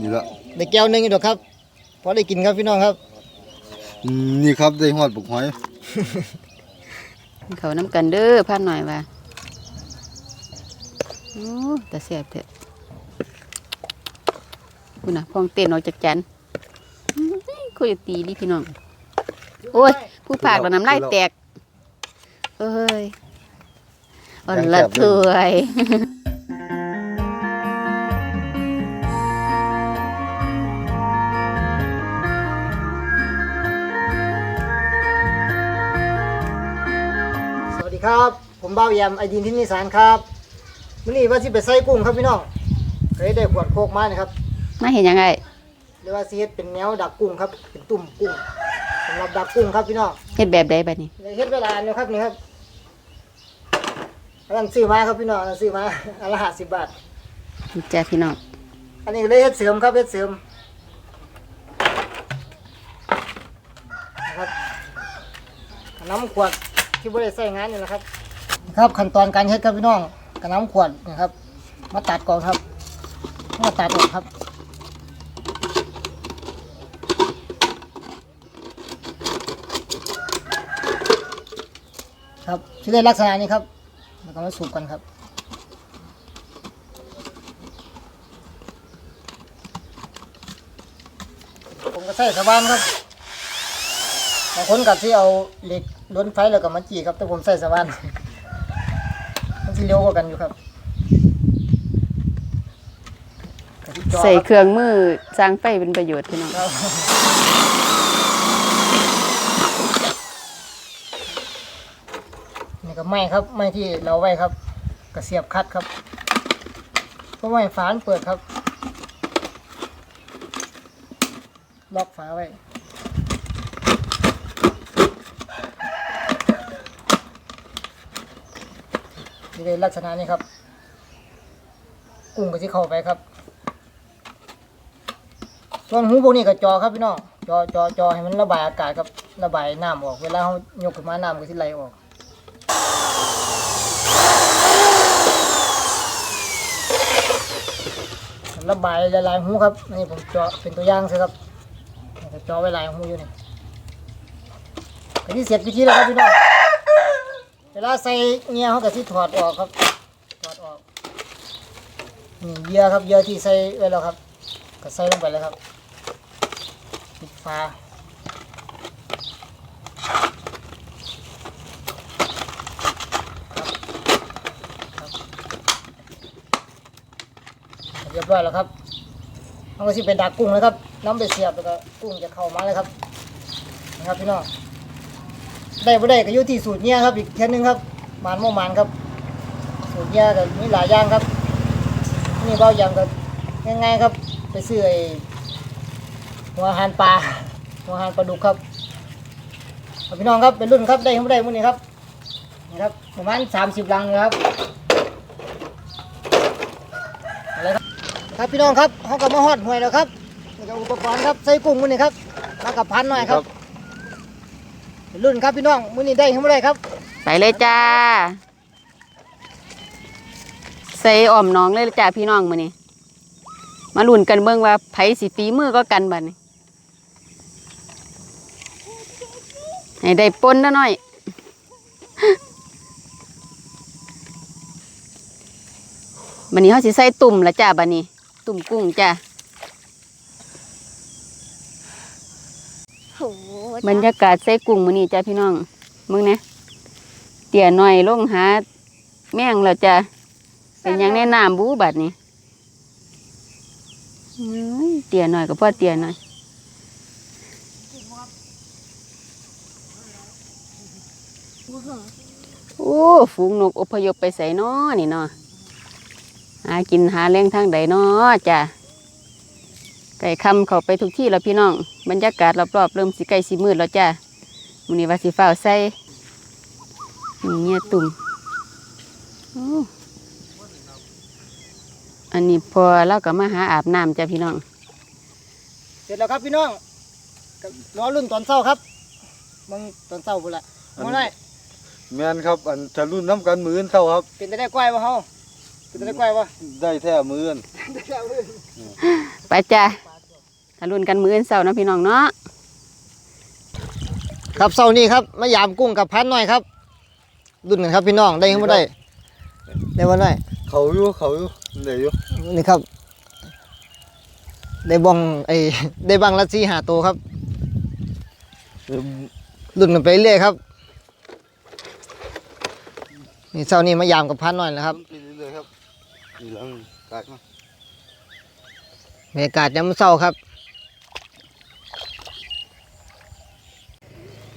นี่ละได้แก้วหนึงอยู่ดอกครับพอได้กินครับพี่น้องครับ อืมนี่ครับได้ฮอดบุกหอยเขาน้ำกันเด้อพาหน่อยว่าโอ้แต่เสียบเถอะคุณน่ะพองเต้นออกจากจันอื้อคุยตีดิพี่น้อง โอ้ย ผู้ผากเราน้ำลายแตก เอ้ยอ่อนละถวย ดีครับ ผมบ่าวแยมไอดินที่นิสานครับมื้อนี้ว่าสิไปใส่กุ้งครับพี่น้องเคยได้ขวดโคกมานะครับมาเห็นยังไงเรียกว่าสิเฮ็ดเป็นแนวดักกุ้งครับเป็นตุ่มกุ้งสำหรับดักกุ้งครับพี่น้องเฮ็ดแบบใดบัดนี้ได้เฮ็ดเวลาเนี่ยครับนี่ครับอันนั้นซื้อมาครับพี่น้องอันนั้นซื้อมาอันละ50บาทนี่จ้าพี่น้องอันนี้ก็เลยเฮ็ดเสริมครับเฮ็ดเสริมนะครับน้ำขวด ที่บ่ได้ใส่งานนี่นะครับครับขั้นตอนการเฮ็ดครับพี่น้องกับน้ำขวดนะครับ มาตัดก่อนครับมาตัดออกครับครับที่ได้ลักษณะนี้ครับแล้วก็มาสูบกันครับ ผมก็ใส่สว่านครับบางคนกับที่เอาเหล็ก ล้นไฟแล้วก็มาจีครับแต่ผมใส่สว่านมันที่เร็วกว่ากันอยู่ครับกะทิจอใส่ครับเครื่องมือสร้างไฟเป็นประโยชน์พี่น้องครับนี่ก็ไม้ครับไม้ที่เราไว้ครับกระเสียบคัดครับเพราะไม้ฝานเปิดครับ ล็อกฝาไว้ นี่เลยลักษณะนี้ครับ กุ้งก็จะเข้าไปครับ ส่วนหูพวกนี้ก็จอครับพี่น้องจอจอจอให้มันระบายอากาศครับระบายน้ำออก เวลาเขายกขึ้นมาน้ำก็สิไหลออกระบายละลายหูครับนี่ผมเจาะเป็นตัวอย่างใช่ครับเจาะไว้ลายหูอยู่นี่ก็ที่เสร็จพิธีแล้วครับพี่น้อง วลาใส่เงี้ยเขาก็ที่ถอดออกครับ ถอดออกนี่เยื่อครับเยื่อที่ใส่ไว้แล้วครับ ก็ใส่ลงไปเลยครับปิดฝาเรียบร้อยแล้วครับมันก็สิเป็นดักกุ้งนะครับ น้ำไปเสียบแล้วก็กุ้งจะเข้ามาเลยครับนะครับพี่น้อง ได้บ่ได้ก็อยู่ที่สูตรเนี้ยครับอีกเท่นึงครับหมานโมหมานครับ สูตรเนี้ยก็มีหลายอย่างครับ นี่เบาอย่างก็ง่ายๆครับ ไปซื้อไอ้หัวหารปลาหัวหารปลาดุกครับเอาพี่น้องครับเป็นรุ่นครับได้ไม่ได้มื้อนี้ครับนี่ครับประมาณสามสิบลังนะครับอะไรครับครับพี่น้องครับเขาก็มาฮอดหวยแล้วครับนี่ก็อุปกรณ์ครับใส่กุ้งมื้อนี้ครับมากับพันหน่อยครับ รุ่นครับพี่น้องมื้อนี้ได้ไม่ได้ครับ ไปเลยจ้า ใส่อ้อมน้องเลยจ้าพี่น้องมื้อนี้ มาลุ้นกันเบิ่งว่าไผสิฝีมือก็กันบัดนี้ให้ได้ปนนะหน่อยบัดนี้เฮาสิใส่ตุ่มละจ้าบัดนี้ ตุ่มกุ้งจ้า โอ้โห บรรยากาศใส่กุ้งมื้อนี้จ้าพี่น้องมึงนะเตี่ยหน่อยลงหา แม่งแล้วจ้าเป็นยังแนะน้ำบูบัดนี้เตี่ยหน่อยก็พอเตี่ยหน่อยโอ้ฝูงนกอพยพไปใส่นอนี่นาะหากินหาแรงทางใดนอจ้า ไก่คำเข้าไปทุกที่แล้วพี่น้อง บรรยากาศรอบๆเริ่มสิใกล้สิมืดแล้วจ้ามื้อนี้ว่าสิฟ้าวใส่นี่เงี้ยตุ่มโอ้อันนี้พอเราก็มาหาอาบน้ำจ้าพี่น้อง เสร็จแล้วครับพี่น้องก็รอรุ่นตอนเช้าครับมึงตอนเช้าพุ่นละมึงได้แม่นครับ อันจะรุ่นน้ำกันมืออนเท่าครับ เป็นไปได้กล้วยป่ะเฮาเป็นไปได้กล้วยป่ะได้แท้มืออนได้แล้วเลยไปจ้ะ ถ้ารุ่นกันมื้ออนเสาร์เนาะพี่น้องเนาะครับเสาร์นี้ครับมายามกุ้งกับพันหน่อยครับดุนกันครับพี่น้องได้ยังไม่ได้ได้บ่ได้เขาอยู่เขาอยู่เหนื่อยอยู่นี่ครับ ได้บ้องไอ้ได้บังละสี่หาตัวครับเอิ่มดุนกันไปเรื่อยครับนี่เสาร์นี้มายามกับพันหน่อยนะครับไปเรื่อยๆครับนี่หลังกากมาบรรยากาศยามเช้าครับ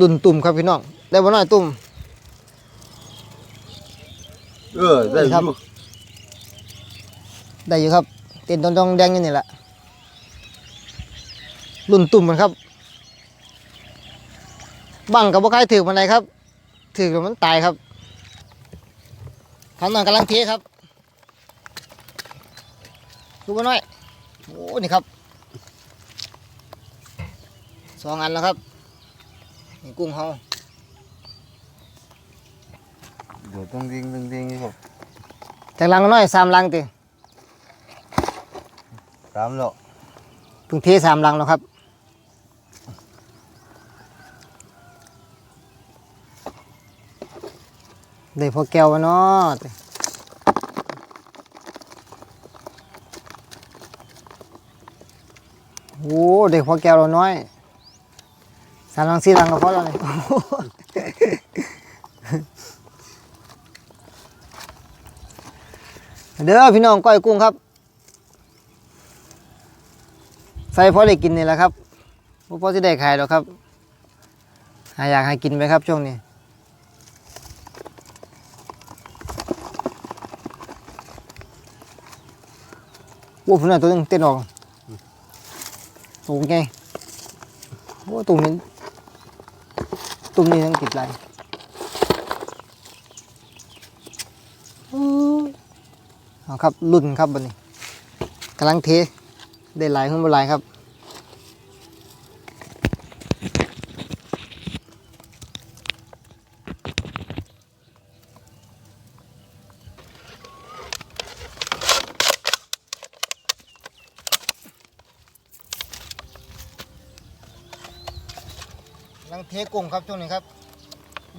รุ่นตุ่มครับพี่น้องได้บ่น้อยตุ่มเออได้อครับยู่ได้อยู่ครับเต้นตองๆแดงอยู่นี่แหละรุ่นตุ่มมันครับบังกับบ่ใครถือมันไรครับถือแล้วมันตายครับพันหน่อยกำลังเทครับดูกันหน่อยโอ้นี่ครับสองอันแล้วครับ นี่กุ้งเฮาเดี๋ยวต้องดิ้งต้องดิ้งนี่ครับจากลังกันหน่อยสามลังติตามแล้วเพิ่งเทสามลังแล้วครับได้พอแก้ววะเนาะโอ้เด็กพอแก้วเราน้อย สามลังสี่ลังก็พอแล้วนี่เด้อพี่น้องก้อยกุ้งครับใส่พอได้กินนี่แหละครับบ่พอจะได้ขายหรอกครับหาอยากให้กินไหมครับช่วงนี้โอ้พุ่นน่ะตัวนึงเต้นออกตูงไงโอ้ตุ่มนี้ ตุ้มนี้ยังติดไรเอาครับรุ่นครับบันนี้กำลังเท ได้หลายขึ้นบ่หลายครับ ลังเทกุ้งครับช่วงนี้ครับ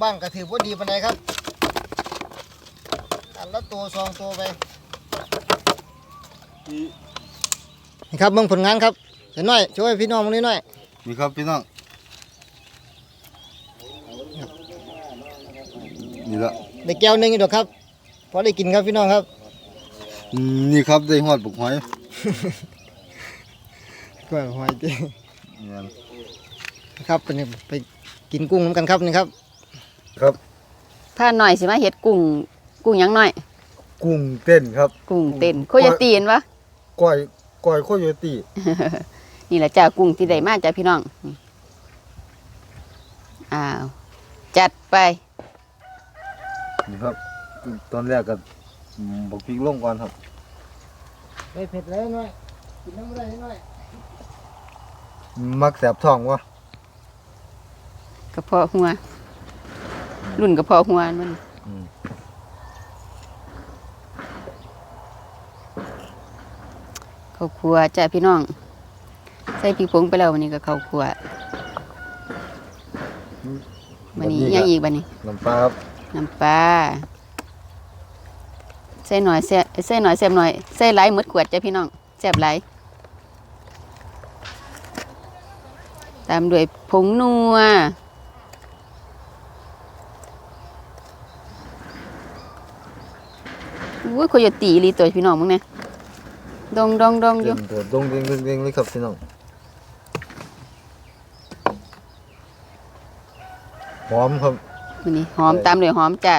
บ้างกระถือว่าดีปานใดครับอันละตัวสองตัวไปนี่นี่ครับเบิ่งผลงานครับเห็นหน่อยช่วยพี่น้องมึงนิดหน่อยนี่ครับพี่น้องนี่ละได้แก้วหนึงอยู่ดอกครับพอได้กินครับพี่น้องครับอืมนี่ครับได้หอดบุกหอยก็หอยตีเนี่ยครับไปนี่ไปกินกุ้งน้ำกันครับนี่ครับ ครับผ้าหน่อยสิมาเฮ็ดกุ้งกุ้งหยังหน่อย กุ้งเต้นครับ กุ้งเต้นโคโยตีเห็นปะก้อยก้อยโคโยตี้นี่แหละจ้ากุ้งที่ได้มาจ้าพี่น้องนี่อ้าวจัดไปนี่ครับ ตอนแรกก็อืมบักพริกลงก่อนครับไปเผ็ดเลยหน่อยกินน้ำไม่ได้หน่อยมักแสบท้องวะ กระเพาะหัว รุ่นกระเพาะหัวมันอืมข้าวคั่วจ้าพี่น้อง ใส่พริกผงไปแล้ววันนี้ก็ข้าวคั่ววันนี้ยังอีกบันนี้น้ำปลาครับน้ำปลาใส่หน่อยแซ่ใส่หน่อยแซ่บหน่อยใส่หลายหมดขวดจ้ะพี่น้องแซ่บหลายตามด้วยผงนัว อุ้ยโคโยตีอีหลีตัวพี่น้องมึงเนี่ยดองดองดองอยู่เต้นตัวดงเด้งเด้งเด้งเลยครับพี่น้องหอมครับมันนี่หอมตามด้วยหอมจ้ะ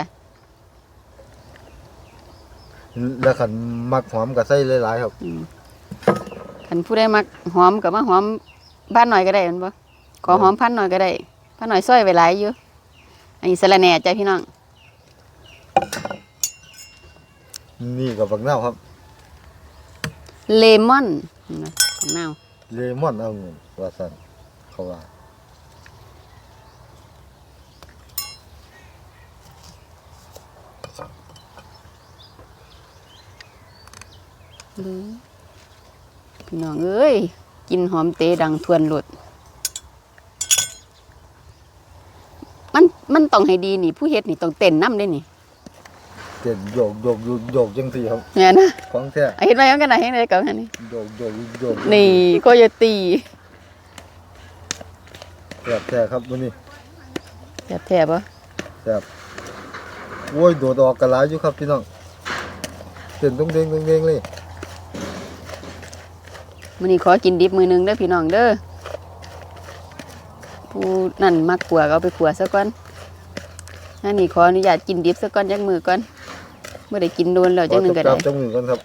แล้วขันมักหอมกับไส้หลายๆครับอืมคันผู้ได้มักหอมกับมาหอมบ้านหน่อยก็ได้มันบ่ขอหอมพันหน่อยก็ได้พันหน่อยซอยไว้หลายอยู่อันนี้สะระแหน่จ้ะพี่น้อง นี่กับบักเน่าวครับ เลมอนนะของนาวเลมอนเอาเงินว่าสันเขาว่าหรือพี่น้องเอ้ย กินหอมเตดังทวนหลุด มันมันต้องให้ดีนี่ ผู้เฮ็ดนี่ต้องเต้นน้ำได้นี่ เต้นโยกโยกโยกโยกจังซี่ครับเนี่ยนะของแท้เอาเฮ็ดไว้ยังกันนะเฮ็ดไว้ก่อนอันนี้โยกโยกโยกนี่โคโยตีแซ่บแท้ครับมื้อนี้แบบแท้บ่แซ่บโอ้ยโดดออกกันหลายอยู่ครับพี่น้องเต้นต้องเด้งต้องเด้งเลยมื้อนี้ขอกินดิบมื้อหนึงเด้อพี่น้องเด้อผู้นั่นมักขัวก็เอาไปขัวซะก่อนอันนี้ขออนุญาตกินดิบซะก่อนจักมือก่อน บ่ได้กินโดนแล้วจังหนึงก็จัได้บจังมือกันครับ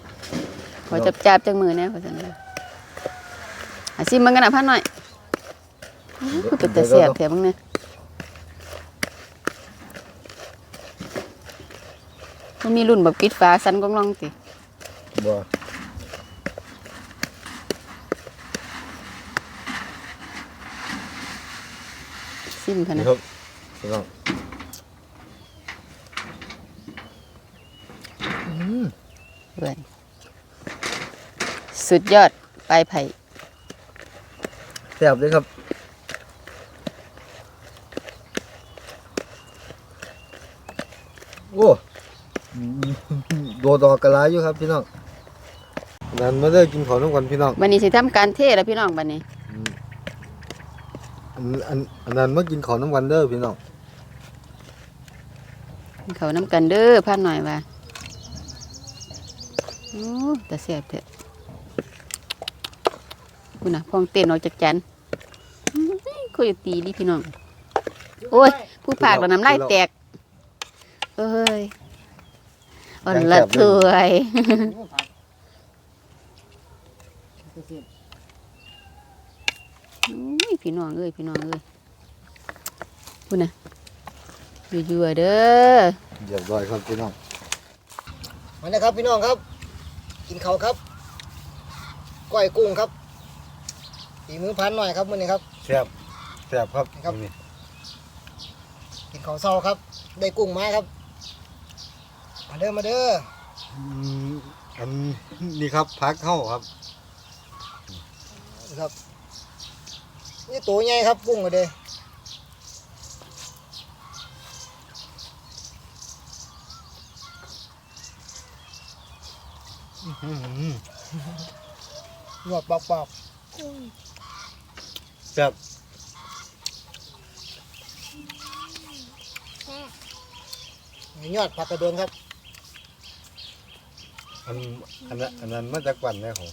ขอจับจับๆจังมือแน่ว่าซั่นเด้ออาซิมมันกันน่ะพันหน่อยคือเป็นแต่แซ่บแท้มึงเนี่ยมันมีรุ่นแบบปิดฝาสันกองลองติบ่ซิมพะนี่นะครับพี่น้องอืม เพื่อนสุดยอดปลายไผ่แซ่บเลยครับโอ้โดดออกกันหลายอยู่ครับพี่น้องนั่นมาเด้อกินข้าวน้ำกันพี่น้องวันนี้สิทำการเทแล้วพี่น้องบัดนี้อันอันอันนั้นมากินข้าวน้ำกันเด้อพี่น้องเขาน้ำกันเด้อพันหน่อยว่าโอ้ แต่แซ่บแท้คุณน่ะพองเต้นออกจากจานอื้อคุยตีดิพี่น้อง โอ้ย ผู้ผากเราน้ำลายแตก เอ้ยอ่อนละถวยอุ้ยพี่น้องเอ้ยพี่น้องเอ้ยพูดนะยั่วๆเด้อเรียบร้อยครับพี่น้องมาเลยครับพี่น้องครับ กินเขาวครับก้อยกุ้งครับฝีมือพันหน่อยครับมื้อนี้ครับ แซ่บแซ่บครับครับ นี่กินข้าวเช้าครับ ได้กุ้งมาครับ มาเด้อมาเด้ออืมอันนี่ครับพักเข้าครับนี่ครับนี่ตัวใหญ่ครับกุ้งก็เด้อ หนวดปอกปอกแซ่บยอดผักกระโดนครับ อันอันนั้นอันนั้นมาจากวันแน่ของ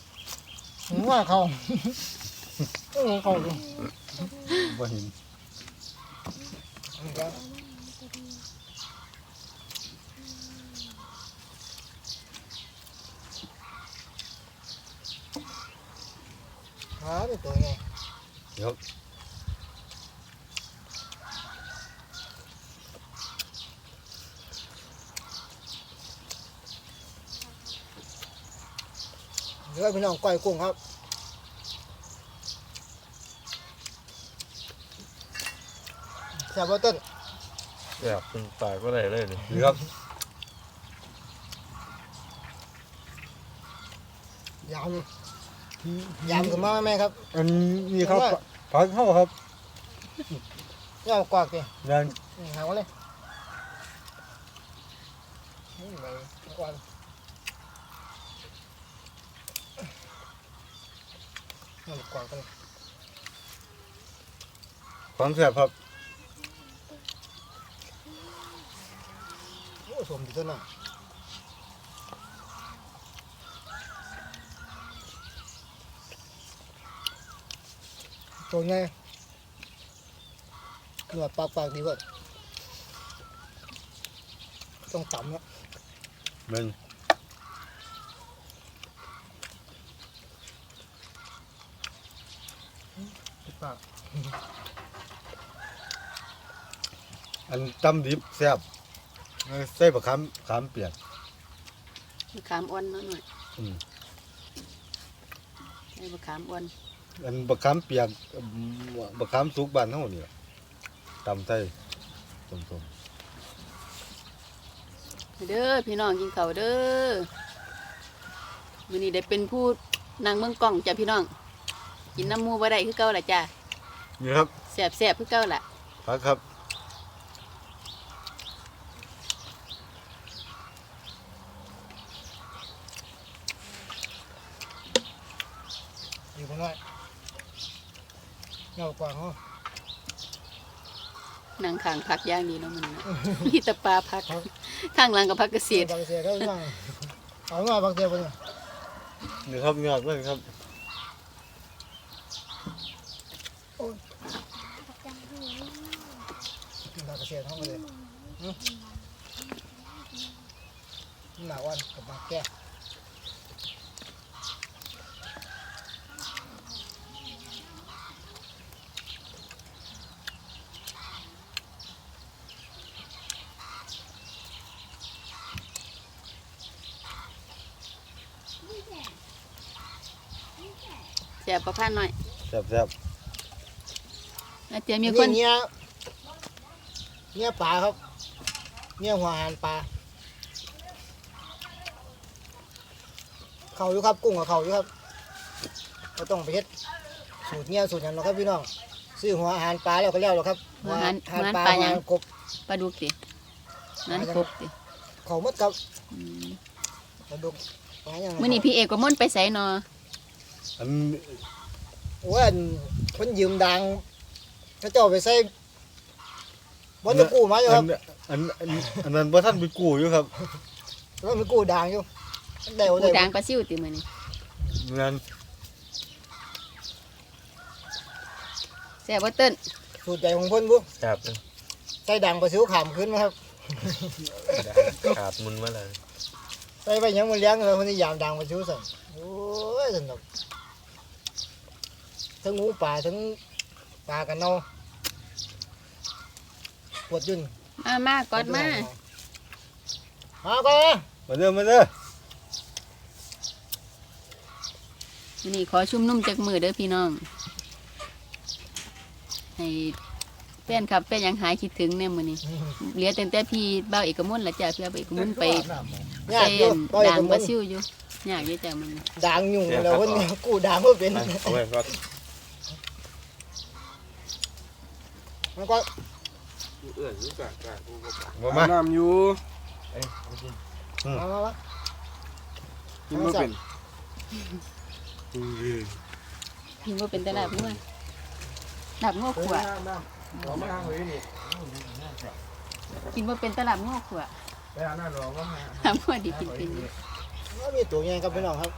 หัวเขาหัวเขาดูบ่เห็น หาเป็นตัวไงเดี๋ยวเดี๋ยวพี่น้องก้อยกุ้งครับแซ่บว่าต้นแซ่บจนตายก็ได้เลยนี่นี่ครับยำ ยำขึ้นมาไหมครับ อันนี้ครับว่าพักเข้าครับยำกวากดินั่นนี่หาว่าเลยนี่ไปกวางยำกวางกันความแซ่บครับโอ้สมดีต้นน่ะ ตัวไงหนวดปากปากดีกว่าต้องต่ำนะมันปากอันตำดิบแซ่บเอ้ยใส่บะขามขามเปียกมะขามอ่อนน้อยหน่อยอืม ใส่มะขามอ่อน อันบะขามเปียกอืมบะขามสุกบ้านเฮานี่ล่ะตำใส่ต้มเด้อพี่น้องกินข้าวเด้อมื้อนี้ได้เป็นผู้นางเมืองกล้องจ้ะพี่น้อง กินน้ำหมูบ่ได้คือเก่าล่ะจ้ะนี่ครับแสบแสบๆคือเก่าล่ะพักครับอยู่กันหน่อย เงากว่าเขานางขางพักอย่างดีเนาะมันเนาะ มีแตะปลาพัก ข้างหลังกับพักเกษตรบางเสียก็นั่งเอาหน่อยบางเสียไปเนี่ยนี่ครับยอดเลยครับบางเสียท้องเลยหนาวันกับบางแก้แบประพันหน่อยแซ่บแซ่บแล้วเจอมีคนเนี้ยเนี้ยปลาครับเนี้ยหัวอาหารปลาเขาอยู่ครับกุ้งกับเขาอยู่ครับก็ต้องไปเฮ็ดสูตรเนี้ยสูตรนั้นหรอกครับพี่น้องซื้อหัวอาหารปลาแล้วก็แล้วหรอกครับหัวอาหารหัวอาหารหัวปอาลาหารปลาหัวยังอาหารกบปลาดุกตินั่นครบติเขาหมดครับอืมปลาดุกปลาอย่างมื้อนี้พี่เอกก็ม่วนไปไสเนาะอั นโอ้ยอันคนยืมดังเขาเจ้าไปใส่บอลจะกู้มาอยู่ครับอันอันอันอันนั้นบ่ท่านไปกู้อยู่ครับแล้วมันกู้ดังอยู่ได้โอ้กูได้ด่างปลาซิวติมื้อนี้งานแซ่บบ่เติ้นสูตรใหญ่ของเพิ่นบุครับใส่ดังปลาซิวขามขึ้นมาครับขาดมุนมาเลยใส่ไปหยังมันเลี้ยงเลยคนที่ยามดังปลาซิวสั่นโอ้ยสนุก ทั้งหมูป่าทั้งปลากันเนาปวดยุ่นมามากอดมามาก่อนนะมาเด้อมาเด้อมื้อนี้ขอชุ่มนุ่มจากมือเด้อพี่น้อง ให้แฟนครับแฟนหยังหายคิดถึงแน่มื้อนี้เหลือแต่แต่พี่เบ้าเอกมลล่ะจ้ะพี่เบ้าเอกมลไปยาใส่กอยู่ต่อยด่างกับปมัลานซิวอยู่ยากอยู่จ้ะมันด่างยุ่งแล้วคนนี้กู้ด่างเพื่อเป็นเอาไว้ก็ มันก็เอื้อนรู้จักกันกูก็มามาน้ำอยู่มามามากินบ่เป็นพิมพ์ว่าเป็นตลาดงัวลาบงัวขวเอามาหาเลยนี่กินว่าเป็นตลาดงัวขวไปหาหน้าดอกว่าหาลาบงัวดีกินเป็นอยู่ก็มีตัวใหญ่ครับพี่น้องครับ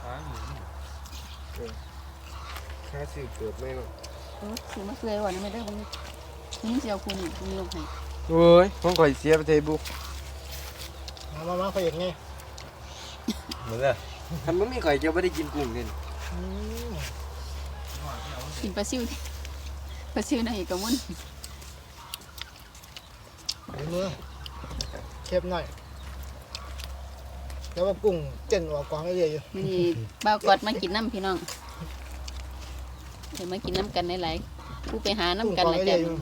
แค่สิเกิดไม่หรอกเออซื้อมาเฟื่อยวันนี้ไม่ได้มั นนี่เสียวคุณนี่มีลงให้โอ้ยผมข่อยเสียไปเทบุกมามามาเขาอย่างไงมาเด้อคันบ่มีข่อยจะบ่ได้กินกุ้งนี่อืมกินปลาซิวดิปลาซิวในกระมุนเอามือเค็มหน่อย แล้วว่ากุ้งเจนออกกองเรื่อยๆอยู่มื้อนี้บ่าวกอดมากินน้ำพี่น้องเดี๋ยวมากินน้ำกันหลายๆผู้ไปหาน้ำกันกุ้งละกองจ้ะเรื่อยๆอยู่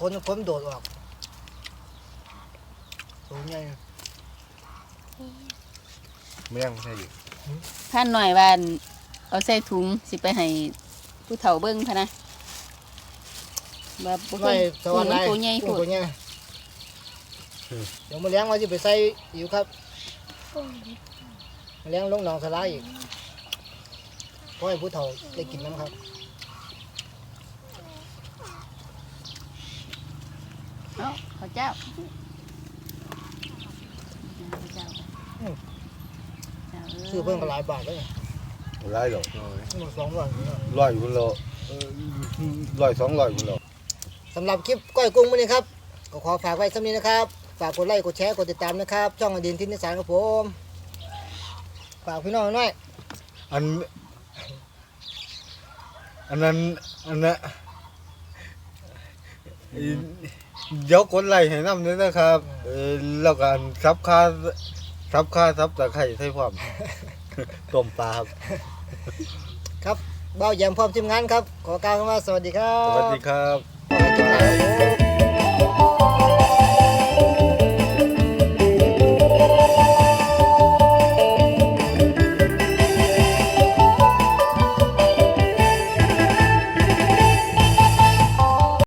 คนคนโดดออกตัวใหญ่เมี่ยงใช่อยู่ท่านหน่อยว่าเอาใส่ถุงสิไปให้ผู้เฒ่าเบิ่งพะนะว่าบ่เคไม่ยสวรรค์มัได้นตัวใหญ่กุ้โพูงดตัวใหญ่เดี๋ยวมาเลี้ยงไว้จะไปใส่อยู่ครับมาเลี้ยงลงหนองสลายอีกเพราะให้ผู้เฒ่าได้กินน้ำครับ เอ้าข้าวเจ้าข้าวเจ้าซื้อเพิ่มก็หลายบาทเลยหลายดอกมันสองร้อยอยู่เนาะร้อยคุณโลเออร้อยสองร้อยคุณโลสำหรับคลิปก้อยกุ้งมื้อนี้ครับ ก็ขอฝากไว้สำนี้นะครับ ฝากกดไลค์ กดแชร์ กดติดตามนะครับ ช่องอดินทินนิสานครับผม ฝากพี่น้องหน่อย อัน อันนั้น อันนั้นอี เดี๋ยวกดไลค์ให้น้ำด้วยนะครับเออแล้วก็อันซับค่าซับค่าซับตะไคร้ใส่ความต้มปลาครับ ครับเบ้าแยมพร้อมทีมงานครับ ขอกล่าวคำว่าสวัสดีครัสบวัสดีครับ ขอให้กินหนาครับผม